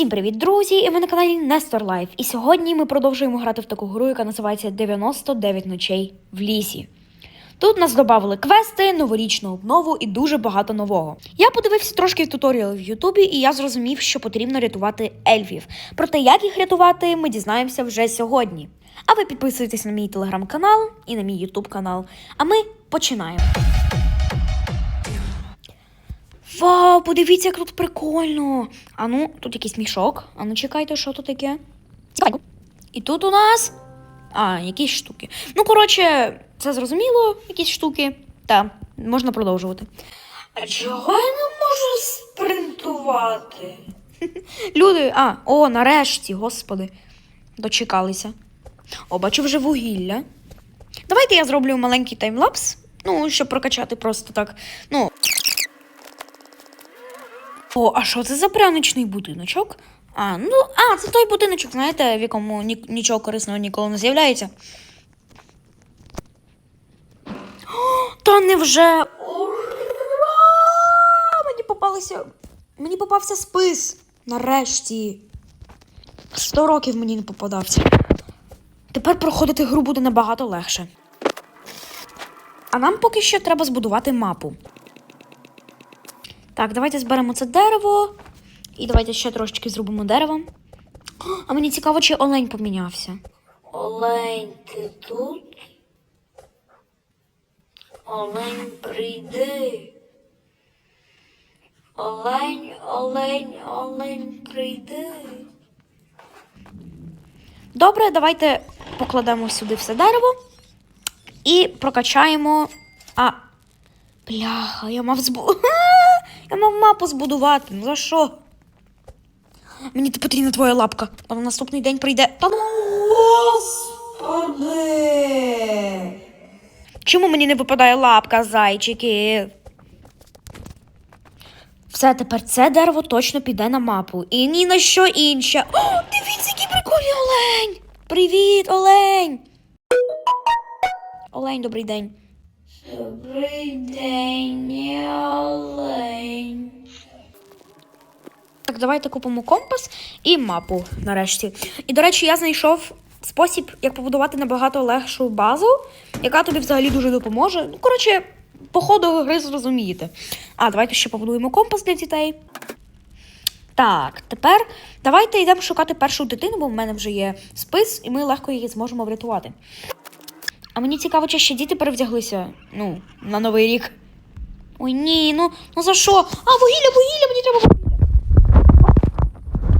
Всім привіт, друзі! І ви на каналі Нестор Лайф. І сьогодні ми продовжуємо грати в таку гру, яка називається 99 ночей в лісі. Тут нас додали квести, новорічну обнову і дуже багато нового. Я подивився трошки туторіали в Ютубі, і я зрозумів, що потрібно рятувати ельфів. Проте, як їх рятувати, ми дізнаємося вже сьогодні. А ви підписуйтесь на мій телеграм-канал і на мій Ютуб канал. А ми починаємо. Вау, подивіться, як тут прикольно. А ну, тут якийсь мішок. А ну чекайте, що тут таке. Цікавенько. І тут у нас. А, якісь штуки. Ну, коротше, це зрозуміло, якісь штуки. Та, можна продовжувати. А чого я не можу спринтувати? Люди, а, о, нарешті, господи. Дочекалися. О, бачу вже вугілля. Давайте я зроблю маленький таймлапс. Ну, щоб прокачати просто так. Ну. О, а що це за пряничний будиночок? А, ну, а, це той будиночок, знаєте, в якому ні, нічого корисного ніколи не з'являється. Та невже. Ура! Мені попалися. Мені попався спис. Нарешті. Сто років мені не попадався. Тепер проходити гру буде набагато легше. А нам поки що треба збудувати мапу. Так, давайте зберемо це дерево. І давайте ще трошечки зробимо дерево. А мені цікаво, чи олень помінявся. Олень, ти тут? Олень, прийди. Олень, олень, олень, прийди. Добре, давайте покладемо сюди все дерево і прокачаємо. А. Бляха, я мав збу. Я мав мапу збудувати. Ну за що? Мені потрібна твоя лапка. А на наступний день прийде. Та ну. Господи! Чому мені не випадає лапка, зайчики? Все, тепер це дерево точно піде на мапу. І ні на що інше. О, дивіться, який прикольний олень! Привіт, олень! Олень, добрий день. Добрий день, олень. Так, давайте купимо компас і мапу нарешті. І, до речі, я знайшов спосіб, як побудувати набагато легшу базу, яка тобі взагалі дуже допоможе. Ну, коротше, по ходу гри зрозумієте. А, давайте ще побудуємо компас для дітей. Так, тепер давайте йдемо шукати першу дитину, бо в мене вже є спис, і ми легко її зможемо врятувати. А мені цікаво, чи ще діти перевдяглися ну, на новий рік. Ой, ні, ну, ну за що? А, вугілля, вугілля, мені треба вугілля.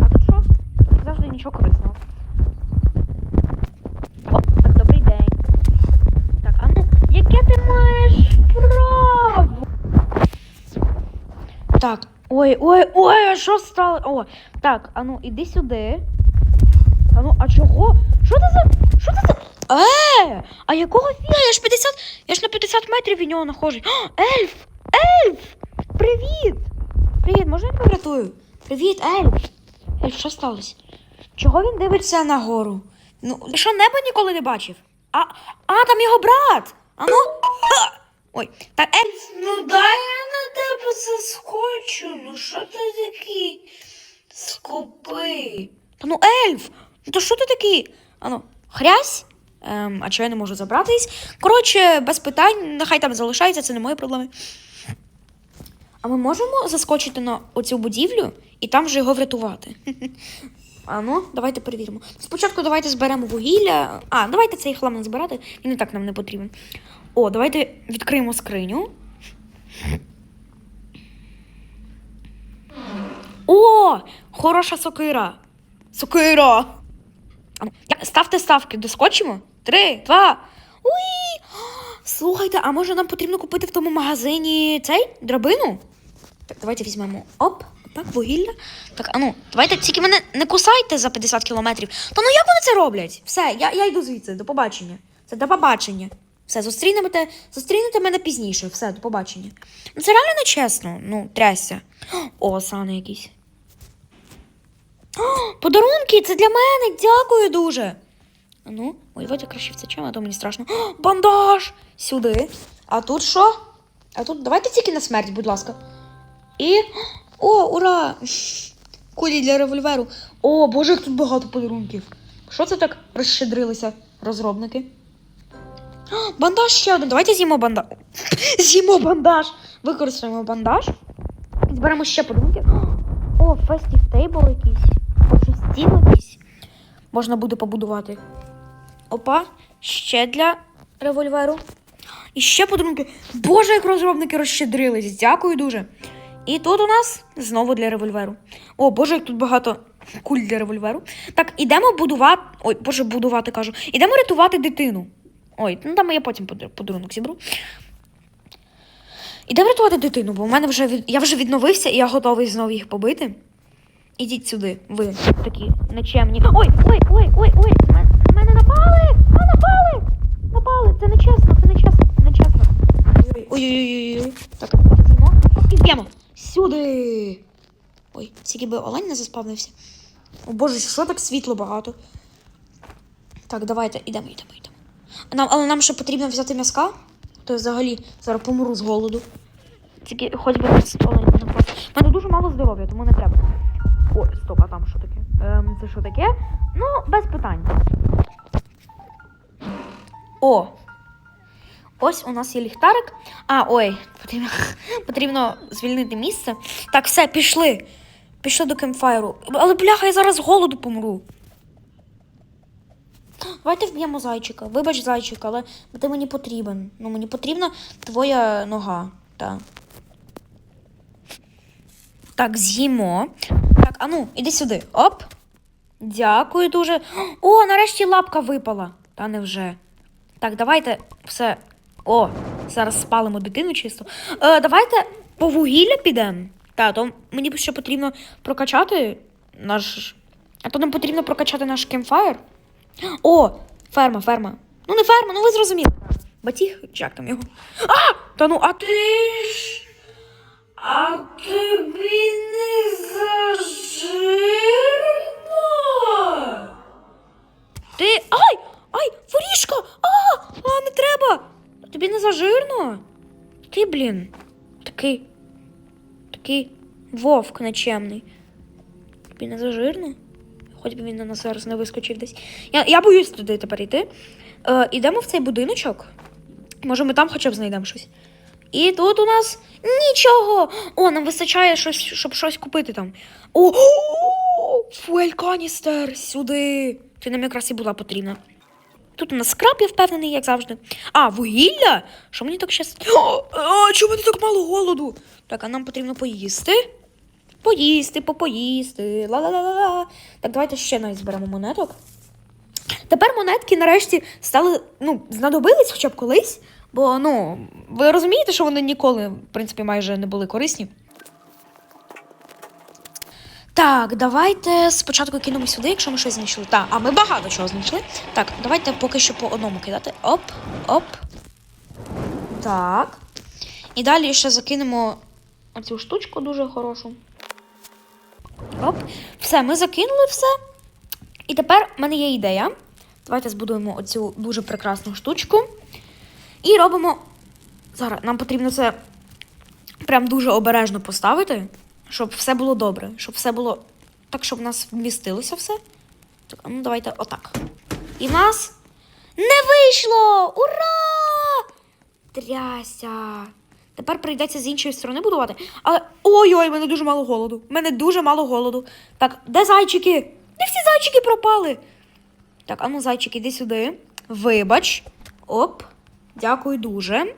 А тут що? Завжди нічого корисного. О, так, добрий день. Так, а ну, яке ти маєш право? Так, ой, ой, ой, а що стало? О, так, а ну, іди сюди. А ну, а чого? Що це за. Що це за. Е, а якого фіга? Я ж 50, я ж на 50 метрів від нього нахожу. О, ельф! Ельф! Привіт! Привіт, можна я тебе? Привіт, ельф! Ельф, що сталося? Чого він дивиться нагору? Ну, що неба ніколи не бачив? А, а там його брат! А ну. Ха! Ой, так ельф. Ну дай я на тебе заскочу. Ну що ти такий скупий? Та ну ельф! Ну то що ти такий? Ану, хрясь? Ем, а чого я не можу забратись? Коротше, без питань, нехай там залишається, це не мої проблеми. А ми можемо заскочити на оцю будівлю і там вже його врятувати. А ну, давайте перевіримо. Спочатку давайте зберемо вугілля. А, давайте цей хлам не збирати, він і так нам не потрібен. О, давайте відкриємо скриню. О, хороша сокира. Сокира. Ставте ставки, доскочимо. Три, два. Уї! Слухайте, а може нам потрібно купити в тому магазині цей драбину? Так, давайте візьмемо. Оп, так, вугілля. Так, а ну, давайте тільки мене не кусайте за 50 кілометрів. Та ну як вони це роблять? Все, я, я йду звідси, до побачення. Це до побачення. Все, зустрінете, зустрінете мене пізніше. Все, до побачення. Ну це реально нечесно. Ну, трясся. О, сани якісь. О, подарунки, це для мене. Дякую дуже. Ну, ой, давайте краще втечемо, а то мені страшно. О, бандаж! Сюди. А тут що? А тут давайте тільки на смерть, будь ласка. І. О, ура! Кулі для револьверу. О, боже, як тут багато подарунків. Що це так розщедрилися розробники? А, Бандаж ще один. Давайте з'їмо бандаж. З'їмо бандаж. Використаємо бандаж. Зберемо ще подарунки. О, фестів тейбл якийсь. Боже. Можна буде побудувати. Опа, ще для револьверу. І ще подарунки. Боже, як розробники розщедрились. Дякую дуже. І тут у нас знову для револьверу. О, боже, як тут багато куль для револьверу. Так, ідемо будувати. Ой, боже, будувати кажу. Ідемо рятувати дитину. Ой, ну там я потім подарунок зібру. Ідемо рятувати дитину, бо в мене вже від... я вже відновився і я готовий знову їх побити. Ідіть сюди, ви такі нечемні. Ой, ой, ой, ой, ой, на мене, на напали! А, напали! Напали! Це нечесно, це нечесно, це нечесно. Ой-ой-ой. Так, з'їмо. І б'ємо. Сюди. Ой, тільки би олень не заспавнився. О боже, що так світло багато. Так, давайте, ідемо, йдемо, йдемо. Нам, але нам ще потрібно взяти м'яска. То я взагалі зараз помру з голоду. Тільки хоч би олень не напав. У мене дуже мало здоров'я, тому не треба. Ой, стоп, а там що таке? Ем, це що таке? Ну, без питань. О! Ось у нас є ліхтарик. А, ой, потрібно, потрібно звільнити місце. Так, все, пішли. Пішли до кемфайру. Але бляха, я зараз з голоду помру. Давайте вб'ємо зайчика. Вибач, зайчик, але ти мені потрібен. Ну, мені потрібна твоя нога. Так. Так, з'їмо. А ну, іди сюди. Оп. Дякую дуже. О, нарешті лапка випала. Та невже. Так, давайте все. О, зараз спалимо дитину чисто. Е, давайте по вугілля підемо. Та, то мені ще потрібно прокачати наш. А то нам потрібно прокачати наш кемфайр. О, ферма, ферма. Ну не ферма, ну ви зрозуміли. Батіг, як там його. А! Та ну, а ти. Ж. А тобі не зажирно? Ти. Ай! Ай! Воріжка! А! А, не треба! Тобі не зажирно? Ти, блін. Такий. Такий вовк нечемний. Тобі не зажирно? Хоч би він на нас зараз не вискочив десь. Я, я боюсь туди тепер йти. Е, ідемо в цей будиночок. Може, ми там хоча б знайдемо щось. І тут у нас нічого. О, нам вистачає щось, щоб щось купити там. О, фуель каністер сюди. Ти нам якраз і була потрібна. Тут у нас скраб, я впевнений, як завжди. А, вугілля? Що мені так щас. О, а, чому мені так мало голоду? Так, а нам потрібно поїсти. Поїсти, попоїсти. Ла-ла-ла-ла. Так, давайте ще навіть зберемо монеток. Тепер монетки нарешті стали, ну, знадобились хоча б колись. Бо, ну, ви розумієте, що вони ніколи, в принципі, майже не були корисні. Так, давайте спочатку кинемо сюди, якщо ми щось знайшли. Так, а ми багато чого знайшли. Так, давайте поки що по одному кидати. Оп, оп. Так. І далі ще закинемо оцю штучку дуже хорошу. Оп. Все, ми закинули все. І тепер в мене є ідея. Давайте збудуємо оцю дуже прекрасну штучку. І робимо. Зараз нам потрібно це прям дуже обережно поставити, щоб все було добре, щоб все було так, щоб в нас вмістилося все. Так, ну давайте отак. І в нас не вийшло! Ура! Тряся! Тепер прийдеться з іншої сторони будувати. Але. Ой-ой, мене дуже мало голоду. Мене дуже мало голоду. Так, де зайчики? Де всі зайчики пропали? Так, а ну, зайчик, іди сюди. Вибач. Оп. Дякую дуже. Е,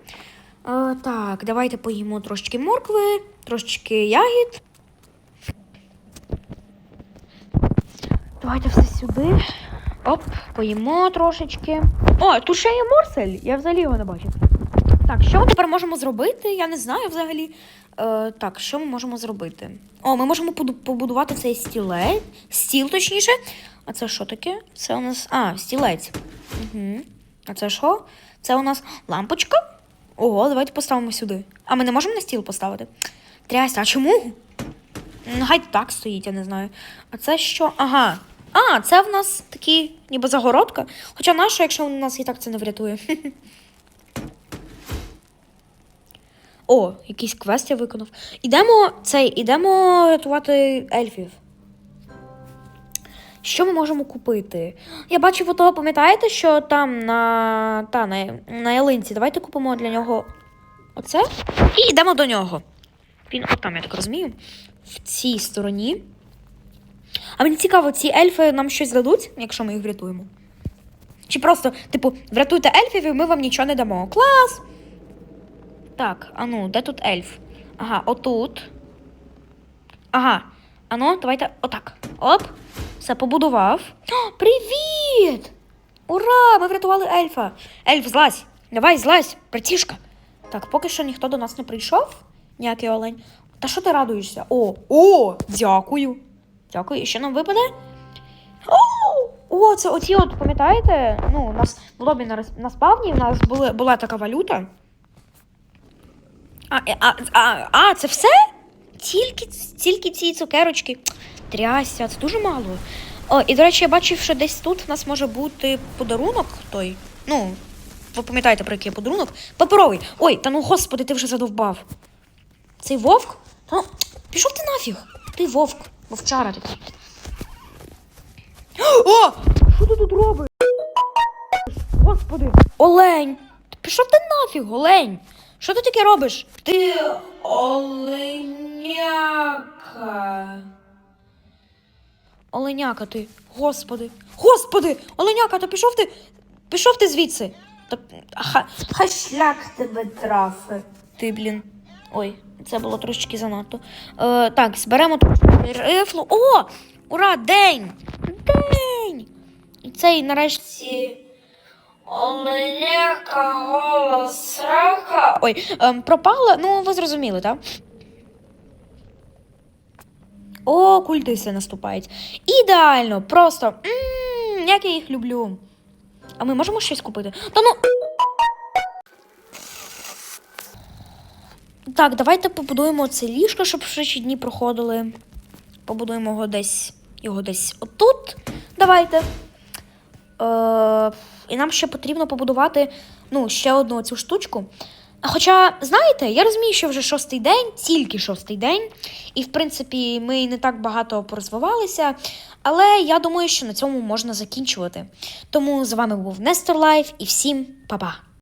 так, давайте поїмо трошечки моркви, трошечки ягід. Давайте все сюди. Оп, поїмо трошечки. О, тут ще є морсель. Я взагалі його не бачив. Так, що ми тепер можемо зробити? Я не знаю взагалі. Е, так, що ми можемо зробити? О, ми можемо побудувати цей стілець. Стіл, точніше. А це що таке? Це у нас. А, стілець. Угу. А це що? Це у нас лампочка. Ого, давайте поставимо сюди. А ми не можемо на стіл поставити? Трясся, а чому? Ну, Хай так стоїть, я не знаю. А це що? Ага. А, це в нас такі, ніби загородка. Хоча наша, якщо у нас і так це не врятує. О, якийсь квест я виконав. Ідемо цей, ідемо рятувати ельфів. Що ми можемо купити? Я бачив отого, пам'ятаєте, що там на, та, на, на ялинці. Давайте купимо для нього оце. І йдемо до нього. Він отам, я так розумію, в цій стороні. А мені цікаво, ці ельфи нам щось дадуть, якщо ми їх врятуємо. Чи просто, типу, врятуйте ельфів, і ми вам нічого не дамо. Клас! Так, а ну, де тут ельф? Ага, отут. Ага. Ану, давайте отак. Оп. Все, побудував. О, привіт! Ура! Ми врятували ельфа. Ельф, злазь. Давай, злазь, братішка. Так, поки що ніхто до нас не прийшов. Ніякий олень. Та що ти радуєшся? О, о, дякую. Дякую. І що нам випаде? О, о, це оці от, пам'ятаєте? Ну, у нас в лобі на, на спавні в нас були, була така валюта. А, е, а, а, а, це все? Тільки, тільки ці цукерочки. Трясся, це дуже мало. О, і до речі, я бачив, що десь тут в нас може бути подарунок той. Ну, ви пам'ятаєте, про який подарунок? Паперовий. Ой, та ну господи, ти вже задовбав. Цей вовк? Та ну, пішов ти нафіг. Ти вовк, вовчара такий. О! Що ти тут робиш? Господи. Олень! Пішов ти нафіг, олень! Що ти таке робиш? Ти оленяка. Оленяка ти. Господи. Господи! Оленяка, то пішов ти. Пішов ти звідси. Та, ха, Хай шлях тебе трафи. ти, блін. Ой, це було трошечки занадто. Е, так, зберемо трошки рифлу. О! Ура! День! День! І цей нарешті. Оленяка голос срака. Ой, ем, пропала. Ну, ви зрозуміли, так? О, культиси наступають. Ідеально, просто. м як я їх люблю. А ми можемо щось купити? Та ну. Так, давайте побудуємо це ліжко, щоб швидші дні проходили. Побудуємо його десь. Його десь отут. Давайте. Е, і нам ще потрібно побудувати ну, ще одну цю штучку. Хоча, знаєте, я розумію, що вже шостий день, тільки шостий день, і в принципі ми не так багато порозвивалися, але я думаю, що на цьому можна закінчувати. Тому з вами був Нестор Лайф і всім па-па!